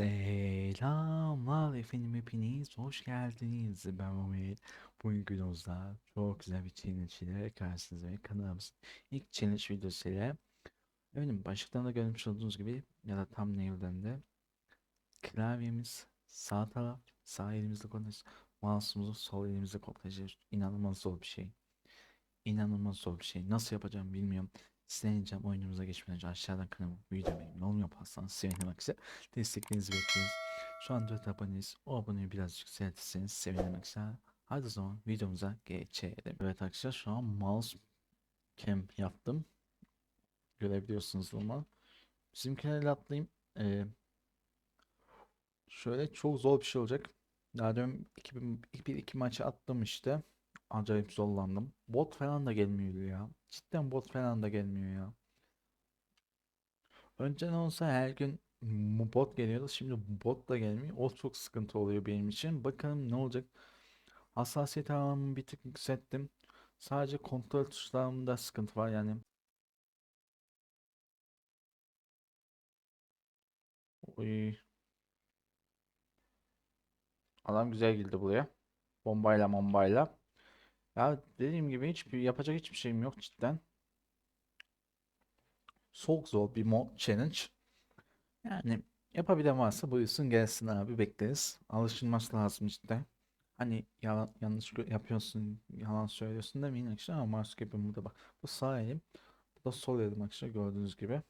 Selamlar efendim hepiniz hoş geldiniz. Ben Mehmet. Bugün videomuzda çok güzel bir challenge ile karşınızdayım kanalımızın ilk challenge videosu ile efendim başlıktan da görmüş olduğunuz gibi ya da thumbnail'den de klavyemiz sağ taraf sağ elimizde kontrol mouse'umuzu sol elimizde kontrol inanılmaz zor bir şey. İnanılmaz zor bir şey. Nasıl yapacağım bilmiyorum Sizden oyunumuza geçmeden önce aşağıdan kanalıma video beğenmeyi, yorum yaparsanız sevinirim arkadaşlar. Desteklerinizi bekliyoruz. Şu an 4 aboneyiz. O aboneyi birazcık yükseltirseniz sevinirim arkadaşlar. Hadi o zaman videomuza geçelim. Evet arkadaşlar şu an mouse cam yaptım. Görebiliyorsunuz ama. Bizimkilerle atlayayım. Ee, şöyle çok zor bir şey olacak. Daha dün 1-2 maçı attım işte. Acayip zorlandım. Bot falan da gelmiyor ya. Cidden bot falan da gelmiyor ya. Önceden olsa her gün bot geliyordu. Şimdi bot da gelmiyor. O çok sıkıntı oluyor benim için. Bakalım ne olacak. Hassasiyet alanımı bir tık yükselttim. Sadece kontrol tuşlarımda sıkıntı var yani. Oy. Adam güzel girdi buraya. Bombayla bombayla. Ya dediğim gibi hiçbir yapacak hiçbir şeyim yok cidden. Çok zor bir mod challenge. Yani yapabilen varsa buyursun gelsin abi bekleriz. Alışılması lazım cidden. Hani yalan, yanlış yapıyorsun, yalan söylüyorsun demeyin arkadaşlar ama mouse gibi burada bak. Bu sağ elim, bu da sol elim arkadaşlar gördüğünüz gibi.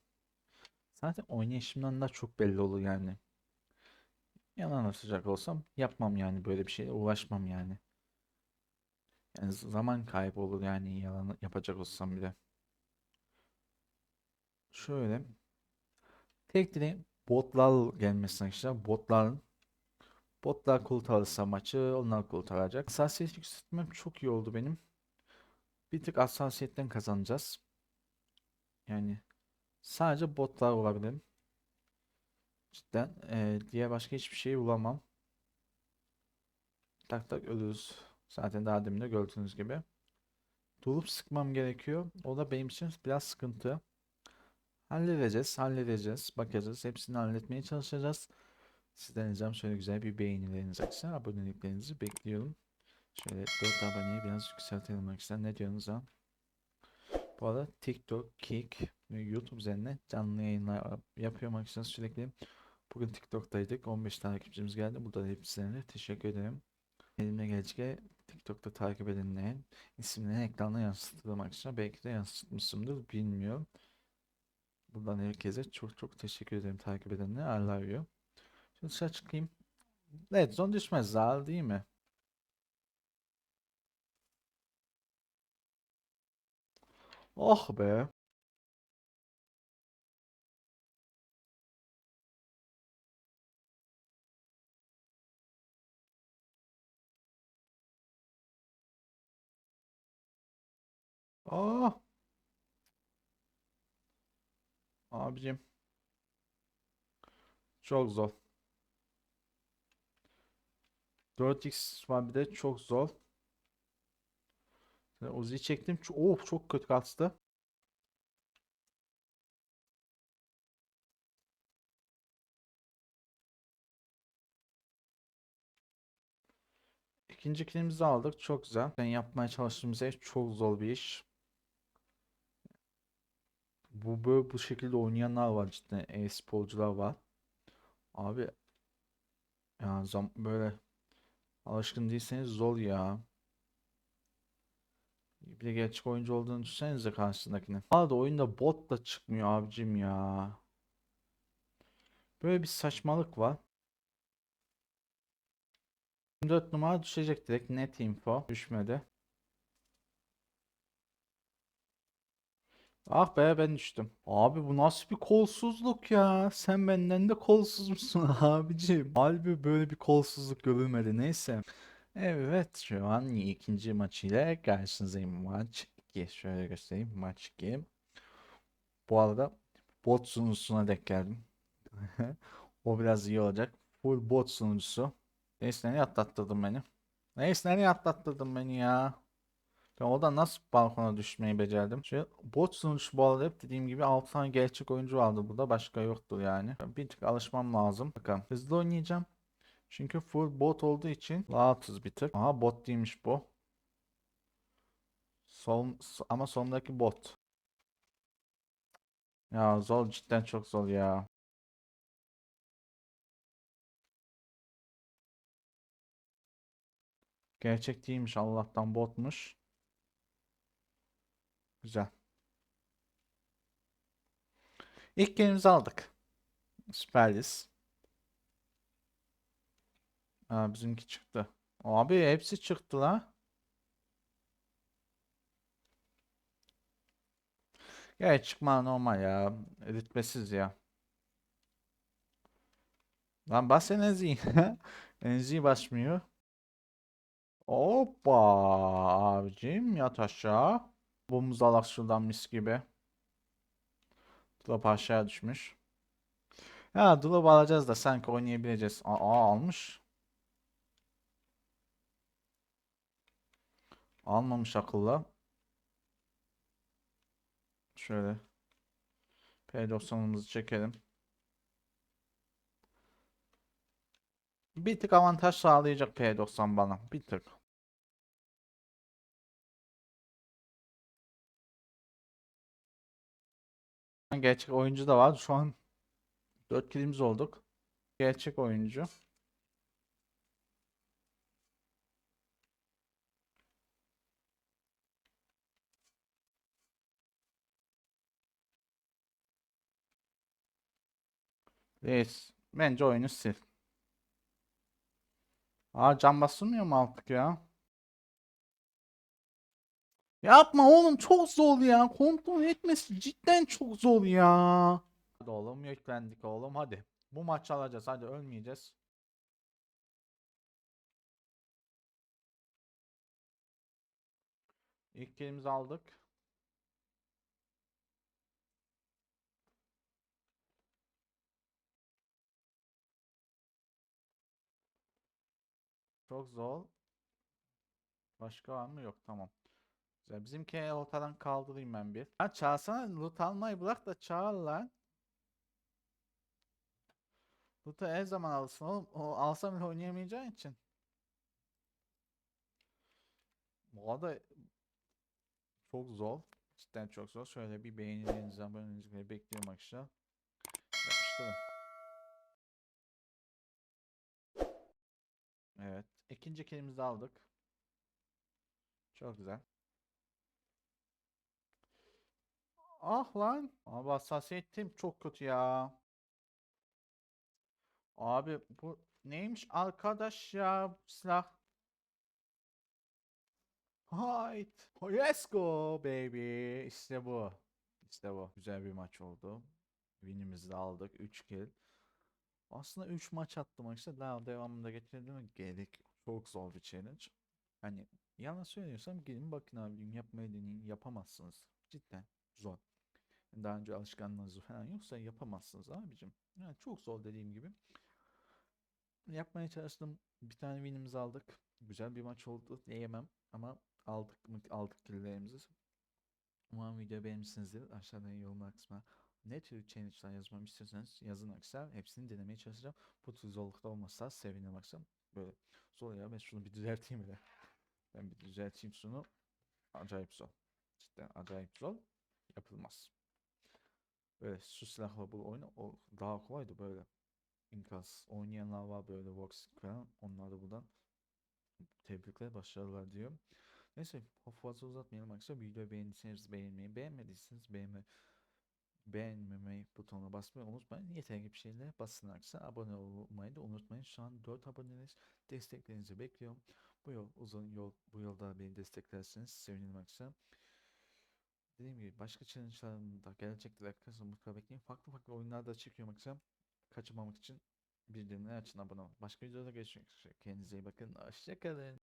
Zaten oynayışımdan da çok belli olur yani. Yalan atacak olsam yapmam yani böyle bir şeyle uğraşmam yani. Yani zaman kaybı olur yani yalan yapacak olsam bile. Şöyle tek dileğim botlar gelmesine arkadaşlar. Botların botlar kurtarırsa maçı onlar kurtaracak. Hassasiyet yükseltmem çok iyi oldu benim. Bir tık hassasiyetten kazanacağız. Yani sadece botlar olabilirim. Cidden eee, diğer başka hiçbir şey bulamam. Tak tak ölürüz. Zaten daha demin de gördüğünüz gibi. Durup sıkmam gerekiyor. O da benim için biraz sıkıntı. Halledeceğiz, halledeceğiz. Bakacağız. Hepsini halletmeye çalışacağız. Sizden ricam şöyle güzel bir beğenilerinizi arkadaşlar. Aboneliklerinizi bekliyorum. Şöyle 4 aboneyi biraz yükseltelim arkadaşlar. Ne diyorsunuz ha? Bu arada TikTok, Kick ve YouTube üzerine canlı yayınlar yapıyorum arkadaşlar sürekli. Bugün TikTok'taydık. 15 takipçimiz geldi. Burada da hepsine teşekkür ederim. Elimle gelecek TikTok'ta takip edenlerin isimlerini ekrana yansıttım arkadaşlar. Belki de yansıtmışımdır bilmiyorum. Buradan herkese çok çok teşekkür ederim takip edenlere. I love you. Şimdi dışarı çıkayım. Evet zone düşmez zal değil mi? Oh be. Oh. Abicim. Çok zor. 4x var bir de çok zor. Uzi'yi çektim. Oh, çok kötü kastı. İkinci kilimizi aldık. Çok güzel. Ben yapmaya çalıştığım şey çok zor bir iş. Bu böyle bu şekilde oynayanlar var cidden e-sporcular var. Abi ya zam böyle alışkın değilseniz zor ya. Bir de gerçek oyuncu olduğunu düşünsenize karşısındakini. Da oyunda bot da çıkmıyor abicim ya. Böyle bir saçmalık var. 4 numara düşecek direkt net info. Düşmedi. Ah be ben düştüm. Abi bu nasıl bir kolsuzluk ya? Sen benden de kolsuz musun abicim? Halbuki böyle bir kolsuzluk görülmedi. Neyse. Evet şu an ikinci maç ile karşınızdayım. Maç 2. Şöyle göstereyim. Maç 2. Bu arada bot sunucusuna denk geldim. O biraz iyi olacak. Full bot sunucusu. Neyse nereye atlattırdın beni? Neyse nereye atlattırdın beni ya? Oradan nasıl balkona düşmeyi becerdim? Şu bot sunucu bu arada hep dediğim gibi 6 tane gerçek oyuncu vardı burada. Başka yoktur yani. Bir tık alışmam lazım. Bakalım. Hızlı oynayacağım. Çünkü full bot olduğu için rahatız bir tık. Aha bot değilmiş bu. Son, ama sondaki bot. Ya zor cidden çok zor ya. Gerçek değilmiş Allah'tan botmuş. Güzel. İlk gemimizi aldık. Süperiz. Ha, bizimki çıktı. Abi hepsi çıktı la. Ya çıkma normal ya. Ritmesiz ya. Lan bas Enzi. Enzi basmıyor. Hoppa abicim yat aşağı. Bomuz alak şuradan mis gibi. Drop aşağı düşmüş. Ya drop alacağız da sanki oynayabileceğiz. Aa, almış. Almamış akıllı. Şöyle. P90'ımızı çekelim. Bir tık avantaj sağlayacak P90 bana. Bir tık. Gerçek oyuncu da var. Şu an 4 kilimiz olduk. Gerçek oyuncu. Reis. Bence oyunu sil. Aa can basılmıyor mu artık ya? Yapma oğlum çok zor ya. Kontrol etmesi cidden çok zor ya. Hadi oğlum yüklendik oğlum hadi. Bu maçı alacağız hadi ölmeyeceğiz. İlk kelimizi aldık. Çok zor. Başka var mı? Yok tamam. Güzel. Bizimki ortadan kaldırayım ben bir. Ha çağırsana loot almayı bırak da çağır lan. Loot'u her zaman alırsın oğlum. O alsam bile oynayamayacağın için. Bu arada çok zor. Cidden çok zor. Şöyle bir beğenilerinizi, abonelerinizi bekliyorum arkadaşlar. Yapıştırın. Evet. İkinci kilimizi aldık. Çok güzel. Ah lan. Abi hassasiyetim çok kötü ya. Abi bu neymiş arkadaş ya silah. Hayt. Let's go baby. İşte bu. İşte bu. Güzel bir maç oldu. Win'imizi de aldık. 3 kill. Aslında 3 maç attım işte daha devamında getirdim gerek çok zor bir challenge. Hani yalan söylüyorsam gelin bakın abim yapmayı deneyin yapamazsınız. Cidden zor. Daha önce alışkanlığınız falan yoksa yapamazsınız abicim. Yani çok zor dediğim gibi. Yapmaya çalıştım. Bir tane winimizi aldık. Güzel bir maç oldu diyemem ama aldık mı aldık killlerimizi. Umarım video beğenmişsinizdir. Aşağıdan yorumlar kısmına ne tür challenge'lar yazmamı istiyorsanız yazın arkadaşlar. Hepsini denemeye çalışacağım. Bu tür zorluklar olmazsa sevinirim arkadaşlar. Böyle zor ya ben şunu bir düzelteyim de. Ben bir düzelteyim şunu. Acayip zor. Cidden acayip zor. Yapılmaz. Böyle şu silahla bu oyunu o daha kolaydı böyle. İnkaz oynayanlar var böyle Vox falan. Onlar da buradan tebrikler başarılar diyorum. Neyse fazla uzatmayalım arkadaşlar. Videoyu beğendiyseniz beğenmeyi, beğenmediyseniz beğenmeyi beğenmemeyi butonuna basmayı unutmayın. Yeterli bir şeyle basın arkadaşlar. Abone olmayı da unutmayın. Şu an 4 aboneniz. Desteklerinizi bekliyorum. Bu yol uzun yol. Bu yolda beni desteklerseniz sevinirim arkadaşlar. Dediğim gibi başka challenge'larım da gelecektir arkadaşlar. Mutlaka bekleyin. Farklı farklı oyunlar da çekiyorum arkadaşlar. Kaçırmamak için bildirimleri açın abone olun. Başka videoda görüşmek üzere. Kendinize iyi bakın. Hoşçakalın.